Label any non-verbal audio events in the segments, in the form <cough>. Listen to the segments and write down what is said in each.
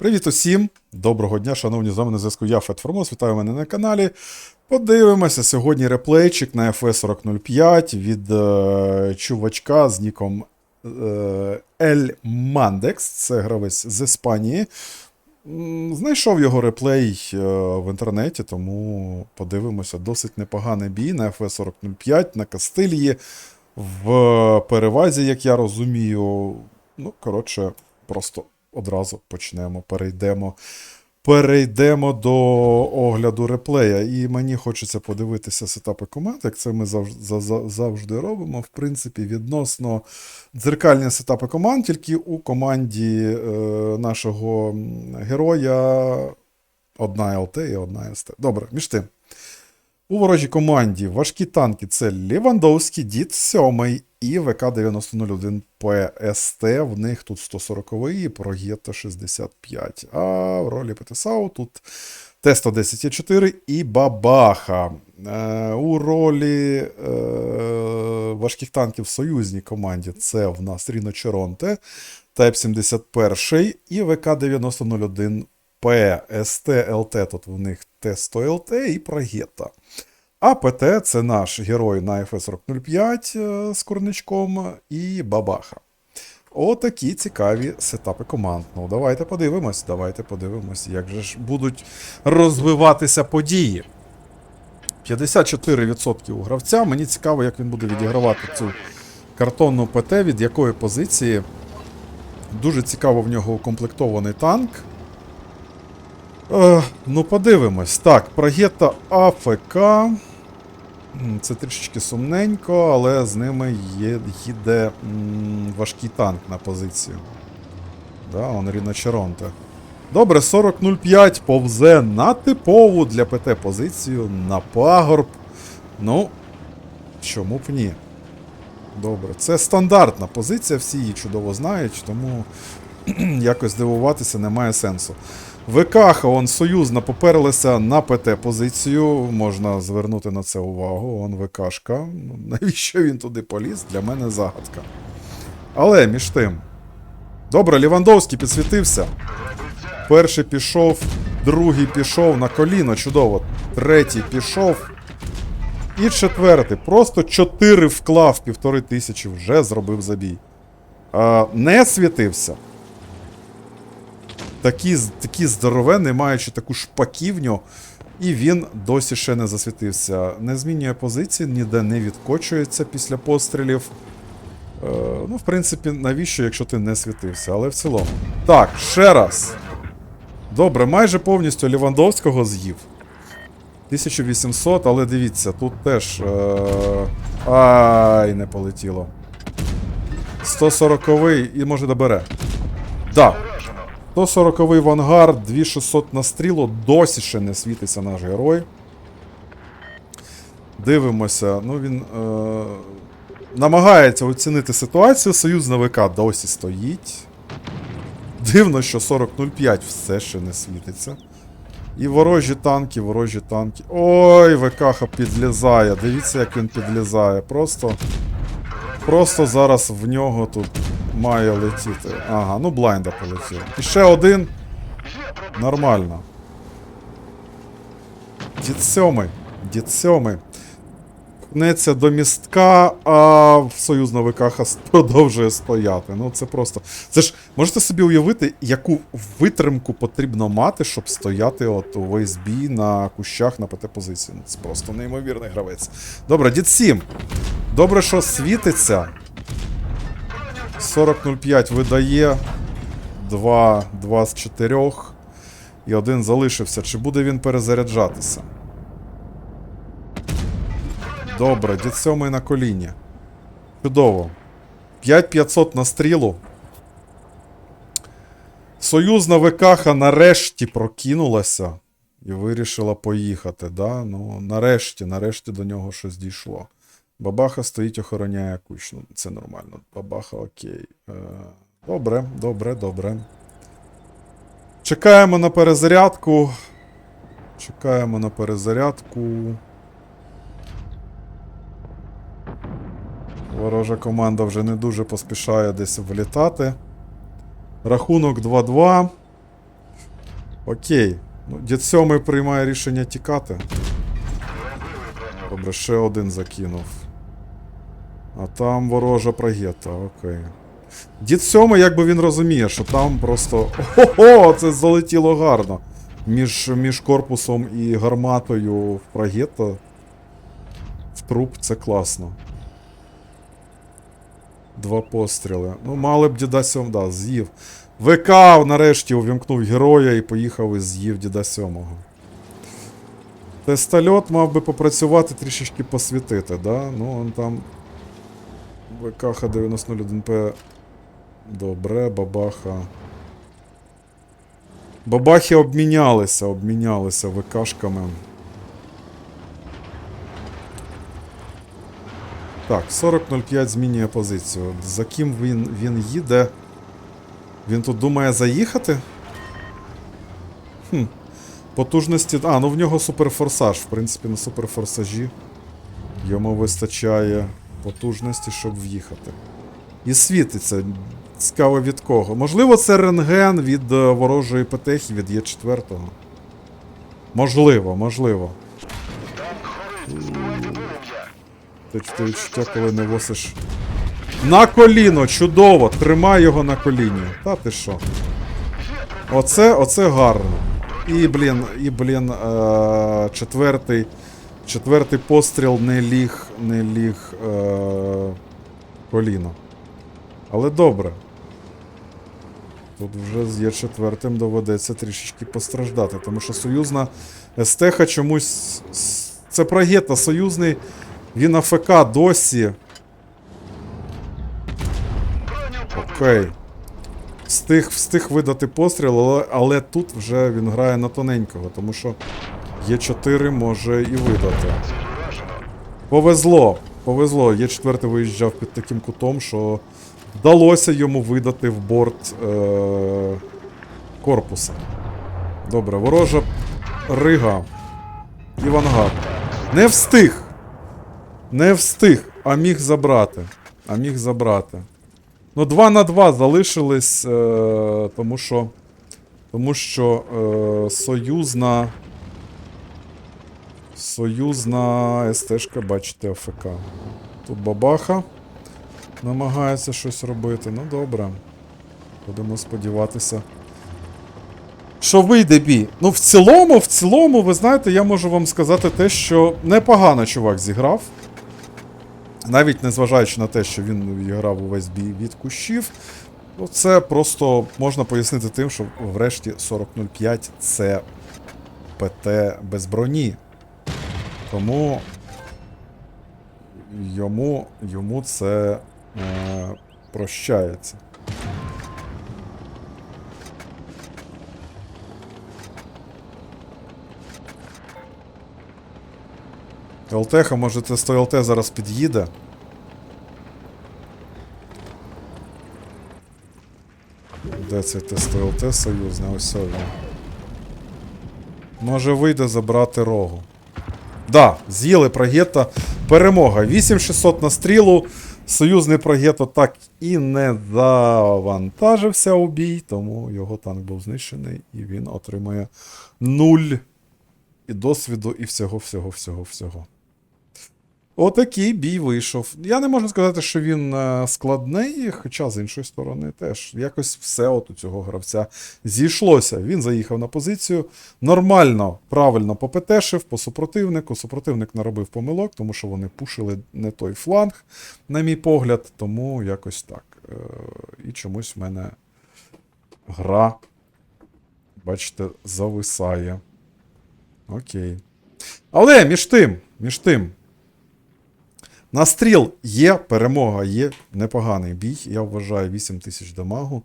Привіт усім! Доброго дня, шановні з вами на зв'язку. Я Фет Формос, вітаю мене на каналі. Подивимося сьогодні реплейчик на FS4005 від е, чувачка з ніком е, El Mandex. Це гравець з Іспанії. Знайшов його реплей е, в інтернеті, тому подивимося. Досить непоганий бій на FS4005 на Кастилії. В перевазі, як я розумію. Ну, коротше, просто одразу почнемо, перейдемо. Перейдемо до огляду реплея. І мені хочеться подивитися сетапи команд, як це ми завжди, робимо. В принципі, відносно дзеркальні сетапи команд, тільки у команді е, нашого героя одна ЛТ і одна СТ. Добре, між тим. У ворожій команді важкі танки це Лівандовський, Дід 7 і ВК-9001 ПСТ. В них тут 140 і Прогєта 65. А в ролі ПТСАУ тут Т-110Е4 і Бабаха. Е, у ролі е, важких танків в союзній команді це в нас Ріно Черонте, Type 71 і ВК-9001 ЛТ, тут в них Т-100 ЛТ і Прогєта. А ПТ це наш герой на FS4005 е, з курничком і Бабаха. Отакі цікаві сетапи команд. Ну, давайте подивимось, давайте подивимось, як же ж будуть розвиватися події. 54% у гравця. Мені цікаво, як він буде відігравати цю картонну ПТ, від якої позиції. Дуже цікаво в нього укомплектований танк. Е, ну, подивимось. Так, Прогета АФК. Це трішечки сумненько, але з ними є, їде важкий танк на позицію. Да, он Ріно Черонте. Добре, 40.05 повзе на типову для ПТ позицію на пагорб. Ну, чому б ні? Добре, це стандартна позиція, всі її чудово знають, тому <clears throat> якось дивуватися немає сенсу. ВК он союзно поперлися на ПТ-позицію. Можна звернути на це увагу. Он ВКшка. Ну, Навіщо він туди поліз? Для мене загадка. Але між тим. Добре, Лівандовський підсвітився. Перший пішов, другий пішов на коліно, чудово. Третій пішов. І четвертий. Просто чотири вклав півтори тисячі, вже зробив забій. А, не світився. Такі, такі здоровенний, маючи таку шпаківню, і він досі ще не засвітився. Не змінює позиції, ніде не відкочується після пострілів. Е, ну, в принципі, навіщо, якщо ти не світився, але в цілому. Так, ще раз. Добре, майже повністю Лівандовського з'їв. 1800, але дивіться, тут теж. Е... Ай, не полетіло. 140 й і може добере. Да. 140-й в 2600 на стрілу, досі ще не світиться наш герой. Дивимося, ну він е, намагається оцінити ситуацію. Союзна ВК досі стоїть. Дивно, що 40.05 все ще не світиться. І ворожі танки, ворожі танки. Ой, ВКХ підлізає. Дивіться, як він підлізає. Просто. Просто зараз в нього тут має летіти. Ага, ну блайнда полетів. І ще один. Нормально. Дід сьомий. Дід сьомий. Пнеться до містка, а в союзна ВКХ <laughs> продовжує стояти. Ну це просто. Це ж можете собі уявити, яку витримку потрібно мати, щоб стояти от увесь бій на кущах на ПТ-позиції. Це просто неймовірний гравець. Добре, дід 7. Добре, що світиться. 40.05 видає. 2, 2 з 4. І один залишився. Чи буде він перезаряджатися? Добре, дід сьомий на коліні. Чудово. 5500 на стрілу. Союзна ВКХ нарешті прокинулася і вирішила поїхати. Да? Ну, нарешті, нарешті до нього щось дійшло. Бабаха стоїть, охороняє кущ. Ну, це нормально. Бабаха окей. Е, добре, добре, добре. Чекаємо на перезарядку. Чекаємо на перезарядку. Ворожа команда вже не дуже поспішає десь влітати. Рахунок 2-2. Окей. Ну, дід сьомий приймає рішення тікати. Добре, ще один закинув. А там ворожа прогета, окей. Дід сьомий, якби він розуміє, що там просто. <laughs> Ого, це залетіло гарно. Між, між корпусом і гарматою в прогета. В труп це класно. Два постріли. Ну, мали б діда сьом, да, з'їв. ВК нарешті увімкнув героя і поїхав і з'їв діда сьомого. Тестольот мав би попрацювати трішечки посвітити, да? Ну, он там. ВК Х901П. Добре, бабаха. Бабахи обмінялися, обмінялися ВКшками. Так, 40.05 змінює позицію. За ким він, він їде? Він тут думає заїхати? Хм. Потужності. А, ну в нього суперфорсаж. В принципі, на суперфорсажі йому вистачає потужності, щоб в'їхати. І світиться. Цікаво від кого. Можливо, це рентген від е, ворожої ПТХ від Є4. Можливо, можливо. Ти ти коли не восиш. На коліно, чудово! Тримай його на коліні. Та ти що? Оце, оце гарно. І, блін, і, блін, е- четвертий. Четвертий постріл не ліг, не ліг е- коліно. Але добре. Тут вже з є четвертим доведеться трішечки постраждати, тому що союзна СТХ чомусь. Це прогета, союзний. Він АФК досі. Окей. Встиг, встиг видати постріл, але, але тут вже він грає на тоненького, тому що Є4 може і видати. Повезло. Повезло. Є4 виїжджав під таким кутом, що вдалося йому видати в борт е- корпуса. Добре, ворожа Рига. Івангар. Не встиг! Не встиг, а міг забрати. А міг забрати. Ну, 2 на 2 залишились, е, тому що. Тому що е, союзна. Союзна СТшка, бачите, АФК. Тут бабаха намагається щось робити. Ну добре. Будемо сподіватися. Що вийде бій? Ну, в цілому, в цілому, ви знаєте, я можу вам сказати те, що непогано чувак зіграв. Навіть незважаючи на те, що він відіграв увесь бій від кущів. Ну, це просто можна пояснити тим, що врешті 40.05 це ПТ без броні. Тому йому, йому це е, прощається. ЛТХ, може це 100 ЛТ зараз під'їде. Де це те 100 ЛТ союзне? Ось він. Може вийде забрати рогу. Да, з'їли Прагета. Перемога. 8600 на стрілу. Союзний Прагето так і не завантажився у бій, тому його танк був знищений, і він отримає нуль і досвіду, і всього, всього, всього, всього. Отакий бій вийшов. Я не можу сказати, що він е, складний, хоча з іншої сторони теж якось все от у цього гравця зійшлося. Він заїхав на позицію. Нормально, правильно попетешив по супротивнику. Супротивник наробив помилок, тому що вони пушили не той фланг, на мій погляд, тому якось так. Е, І чомусь в мене гра, бачите, зависає. Окей. Але між тим, між тим. На стріл є перемога, є непоганий бій. Я вважаю 8 тисяч дамагу.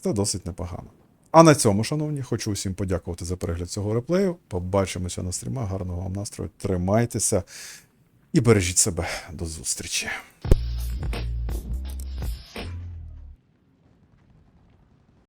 Це досить непогано. А на цьому, шановні, хочу усім подякувати за перегляд цього реплею. Побачимося на стрімах. Гарного вам настрою. Тримайтеся і бережіть себе. До зустрічі.